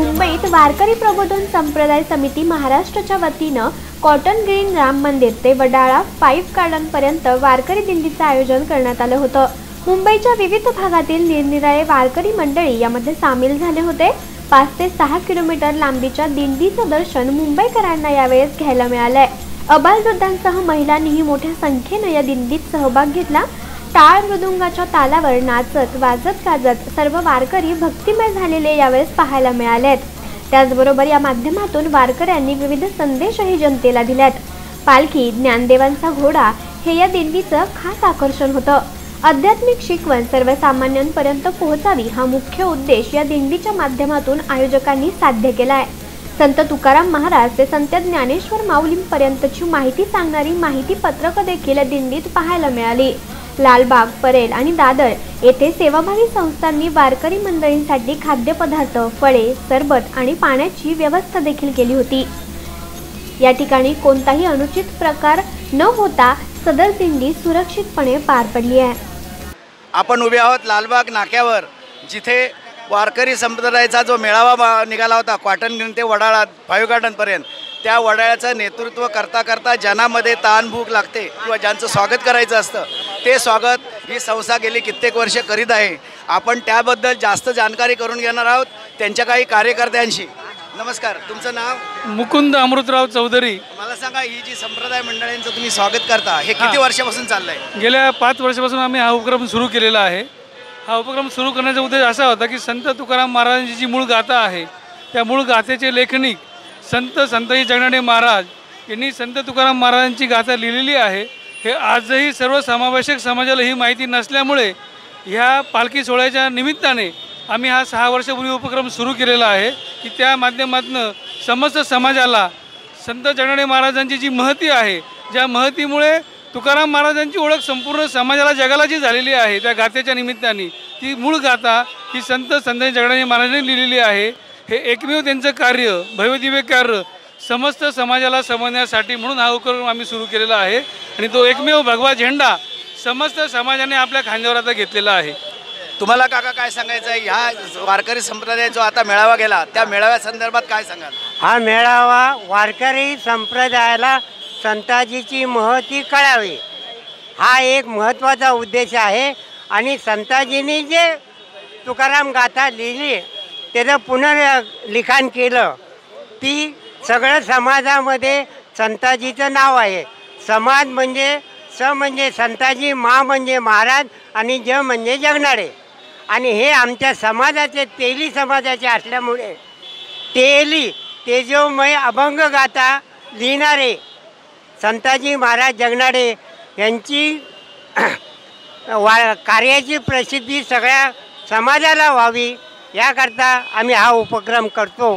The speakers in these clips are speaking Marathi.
मुंबईत वारकरी प्रबोधन संप्रदाय समिती महाराष्ट्राच्या वतीनं कॉटन ग्रीन राम मंदिर ते वडाळा फाईव्ह गार्डनपर्यंत वारकरी दिंडीचं आयोजन करण्यात आलं होतं. मुंबईच्या विविध भागातील निरनिराळे वारकरी मंडळी यामध्ये सामील झाले होते. पाच ते सहा किलोमीटर लांबीच्या दिंडीचं दर्शन मुंबईकरांना यावेळेस घ्यायला मिळालंय. अबालवृद्धांसह महिलांनीही मोठ्या संख्येनं या दिंडीत सहभाग घेतला. टाळ मृदुंगाच्या तालावर नाचत वाजत गाजत सर्व वारकरी भक्तिमय झालेले यावेळेस पाहायला मिळालेत. त्याचबरोबर या माध्यमातून वारकऱ्यांनी विविध संदेशही जनतेला दिल्यात पालखी ज्ञानदेवांचा घोडा हे या दिंडीचं खास आकर्षण होतं. आध्यात्मिक शिकवण सर्वसामान्यांपर्यंत पोहोचावी हा मुख्य उद्देश या दिंडीच्या माध्यमातून आयोजकांनी साध्य केलाय. संत तुकाराम महाराज ते संत ज्ञानेश्वर माऊलींपर्यंतची माहिती सांगणारी माहिती पत्रकं देखील या दिंडीत पाहायला मिळाली. लालबाग परेल आणि दादर येथे सेवाभावी संस्थांनी वारकरी मंडळींसाठी खाद्यपदार्थ फळे सरबत आणि पाण्याची व्यवस्था देखील केली होती. या ठिकाणी कोणताही अनुचित प्रकार न होता सदर दिंडी सुरक्षितपणे पार पडली आहे. आपण उभे आहोत लालबाग नाक्यावर जिथे वारकरी संप्रदायाचा जो मेळावा निघाला होता क्वाटन ग्रीन ते वडाळा फाईव्ह गार्डनपर्यंत त्या वडाळ्याचं नेतृत्व करता करता ज्यांनामध्ये ताण भूक लागते किंवा ज्यांचं स्वागत करायचं असतं ते स्वागत ही संस्था गेली कित्येक वर्ष करीत आहे. आपण त्याबद्दल जास्त जाणकारी करून घेणार आहोत. त्यांच्या काही कार्यकर्त्यांशी. नमस्कार. तुमचं नाव? मुकुंद अमृतराव चौधरी. मला सांगा ही जी संप्रदाय मंडळींचं तुम्ही स्वागत करता हे किती वर्षापासून चाललंय? गेल्या पाच वर्षापासून आम्ही हा उपक्रम सुरू केलेला आहे. हा उपक्रम सुरू करण्याचा उद्देश असा होता की संत तुकाराम महाराजांची जी मूळ गाथा आहे त्या मूळ गाथेचे लेखनिक संत संतजी जगनाडे महाराज यांनी संत तुकाराम महाराजांची गाथा लिहिलेली आहे. हे आजही सर्व समावेशक समाजाला ही माहिती नसल्यामुळे ह्या पालखी सोहळ्याच्या निमित्ताने आम्ही हा सहा वर्षापूर्वी उपक्रम सुरू केलेला आहे की त्या माध्यमातून समस्त समाजाला संत जगनाडे महाराजांची जी महती आहे ज्या महतीमुळे तुकाराम महाराजांची ओळख संपूर्ण समाजाला जगाला जी झालेली आहे त्या गाथेच्या निमित्ताने ती मूळ गाथा ही संत संत जगनाडे महाराजांनी लिहिलेली आहे. हे एकमेव त्यांचं कार्य भव्यदिव्य कार्य समस्त समाजाला समजण्यासाठी म्हणून हा उपक्रम आम्ही सुरू केलेला आहे. आणि तो एकमेव भगवा झेंडा समस्त समाजाने आपल्या खांद्यावर आता घेतलेला आहे. तुम्हाला काका काय सांगायचं आहे ह्या वारकरी संप्रदाय जो आता मेळावा गेला त्या मेळाव्या संदर्भात काय सांगाल? हा मेळावा वारकरी संप्रदायाला संताजीची महती कळावी. हा एक महत्त्वाचा उद्देश आहे. आणि संताजींनी जे तुकाराम गाथा लिहिली त्याचं पुनर्लिखाण केलं ती सगळं समाजामध्ये संताजीचं नाव आहे. समाज म्हणजे स म्हणजे संताजी मा म्हणजे महाराज आणि ज म्हणजे जगणारे. आणि हे आमच्या समाजाचे तेली समाजाचे असल्यामुळे तेली तेजोमय अभंग गाता लिहिणारे संताजी महाराज जगनाडे यांची वा कार्याची प्रसिद्धी सगळ्या समाजाला व्हावी याकरता आम्ही हा उपक्रम करतो.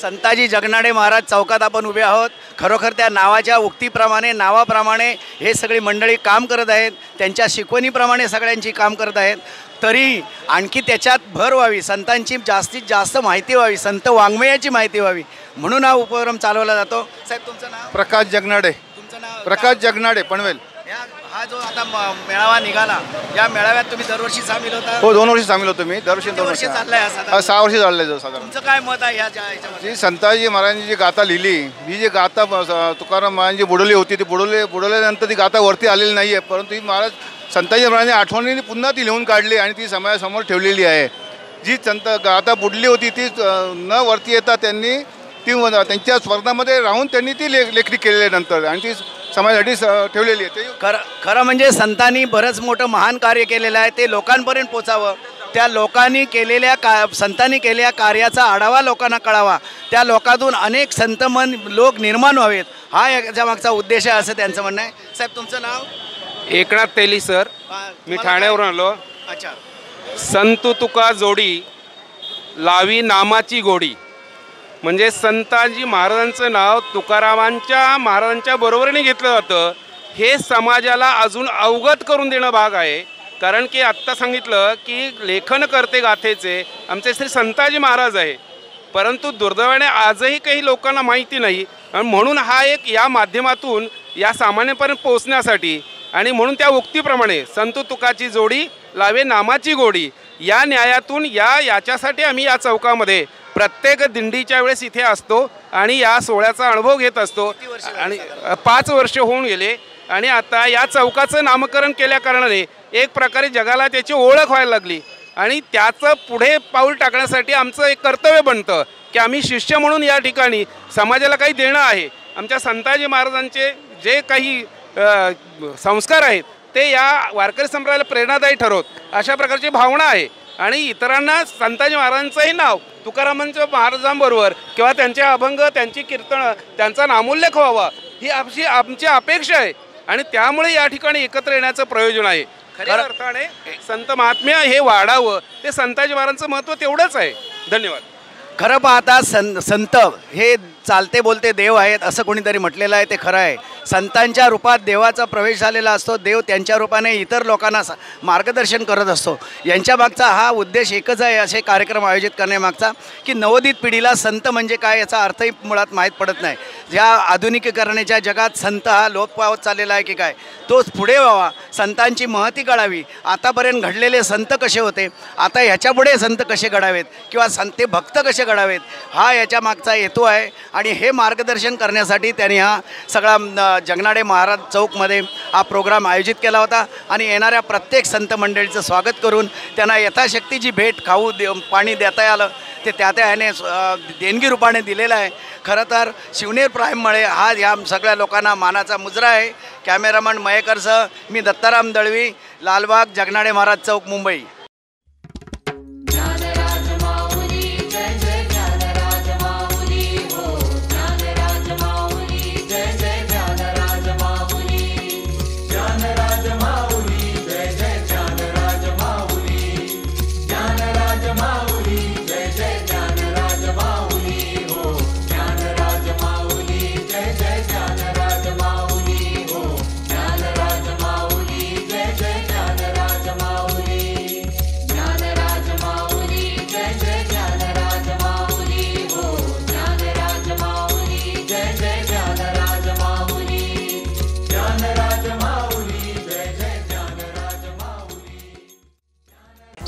संताजी जगनाडे महाराज चौकात आपण उभे आहोत. खरोखर त्या नावाच्या उक्तीप्रमाणे नावाप्रमाणे हे सगळी मंडळी काम करत आहेत. त्यांच्या शिकवणीप्रमाणे सगळ्यांची काम करत आहेत. तरी आणखी त्याच्यात भर व्हावी संतांची जास्तीत जास्त माहिती व्हावी संत वाङ्मयाची माहिती व्हावी म्हणून हा उपक्रम चालवला जातो. साहेब तुमचं नाव? प्रकाश जगनाडे. तुमचं नाव प्रकाश जगनाडे पनवेल. हा जो आता मेळावा निघाला या मेळाव्यात तुम्ही दरवर्षी सामील होता? हो दोन वर्षी सामील होतो मी. दरवर्षी दोन वर्ष चाललंय सहा वर्ष चाललंय जो साधारण तुमचं काय मत आहे जी संताजी महाराजांनी जी गाथा लिहिली ही जी गाथा तुकाराम महाराजांची बुडवली होती ती बुडवली बुडवल्यानंतर ती गाथा वरती आलेली नाही आहे परंतु ही महाराज संताजी महाराजांनी आठवणीने पुन्हा ती लिहून काढली आणि ती समाजासमोर ठेवलेली आहे. जी संत गाथा बुडली होती ती न वरती येता त्यांनी ती त्यांच्या स्वर्गामध्ये राहून त्यांनी ती ले लेखणी केलेली आहे नंतर. आणि ती समाजासाठी स- ठेवलेली आहे. ते खरं खरं म्हणजे संतांनी बरंच मोठं महान कार्य केलेलं आहे. ते लोकांपर्यंत पोचावं. त्या लोकांनी केलेल्या का संतांनी केलेल्या कार्याचा आढावा लोकांना कळावा. त्या लोकांतून अनेक संत मन लोक निर्माण व्हावेत. हा याच्या मागचा उद्देश आहे असं त्यांचं म्हणणं आहे. साहेब तुमचं नाव? एकनाथ तेली सर. हा, मी तुम्हाला ठाण्यावरून आलो. अच्छा. संत तुका जोडी लावी नामाची गोडी. म्हणजे संताजी महाराजांचं नाव तुकारामांच्या महाराजांच्या बरोबरीने घेतलं जातं. हे समाजाला अजून अवगत करून देणं भाग आहे. कारण की आत्ता सांगितलं की लेखन करते गाथेचे. आमचे श्री संताजी महाराज आहे. परंतु दुर्दैवाने आजही काही लोकांना माहिती नाही. आणि म्हणून हा एक या माध्यमातून या सामान्यपर्यंत पोहोचण्यासाठी आणि म्हणून त्या उक्तीप्रमाणे संत तुकाची जोडी लावे नामाची गोडी या न्यायातून या याच्यासाठी आम्ही या चौकामध्ये प्रत्येक दिंडीच्या वेळेस इथे असतो आणि या सोहळ्याचा अनुभव घेत असतो. आणि पाच वर्ष होऊन गेले आणि आता या चौकाचं नामकरण केल्या कारणाने एक प्रकारे जगाला त्याची ओळख व्हायला लागली. आणि त्याचं पुढे पाऊल टाकण्यासाठी आमचं एक कर्तव्य बनतं की आम्ही शिष्य म्हणून या ठिकाणी समाजाला काही देणं आहे. आमच्या संताजी महाराजांचे जे काही संस्कार आहेत ते या वारकरी संप्रदायाला प्रेरणादायी ठरवत अशा प्रकारची भावना आहे. आणि इतरांना संताजी महाराजांचंही नाव तुकारामांच्या महाराजांबरोबर किंवा त्यांचे अभंग त्यांची कीर्तनं त्यांचा नामोल्लेख व्हावा ही आमची आमची अपेक्षा आहे. आणि त्यामुळे या ठिकाणी एकत्र येण्याचं प्रयोजन आहे. खऱ्या अर्थाने संत महात्म्य हे वाढावं ते संताजी महाराजांचं महत्त्व तेवढंच आहे. धन्यवाद. खरं पाहता सन संत हे चालते बोलते देव आहेत असं कोणीतरी म्हटलेलं आहे ते खरं आहे. संतांच्या रूपात देवाचा प्रवेश झालेला असतो देव त्यांच्या रूपाने इतर लोकांना मार्गदर्शन करत असतो. यांच्या मागचा हा उद्देश एकच आहे असे कार्यक्रम आयोजित करण्यामागचा की नवोदित पिढीला संत म्हणजे काय याचा अर्थही मुळात माहीत पडत नाही. ज्या आधुनिकीकरणाच्या जगात संत हा लोप पावत चाललेला आहे की काय तोच पुढे व्हावा. संतांची महती कळावी. आतापर्यंत घडलेले संत कसे होते? आता ह्याच्यापुढे संत कसे घडावेत? किंवा संते भक्त कसे घडावेत? हा याच्या मागचा हेतू आहे. आणि हे मार्गदर्शन करण्यासाठी त्यांनी हा सगळा जगनाडे महाराज चौकमध्ये हा प्रोग्राम आयोजित केला होता. आणि येणाऱ्या प्रत्येक संत मंडळीचं स्वागत करून त्यांना यथाशक्ती जी भेट खाऊ दे पाणी देता आलं ते त्या त्या ह्याने देणगी रूपाने दिलेलं आहे. खरं तर शिवनेर प्राईममुळे हा ह्या सगळ्या लोकांना मानाचा मुजरा आहे. कॅमेरामन मयेकरसह मी दत्ताराम दळवी लालबाग जगनाडे महाराज चौक मुंबई.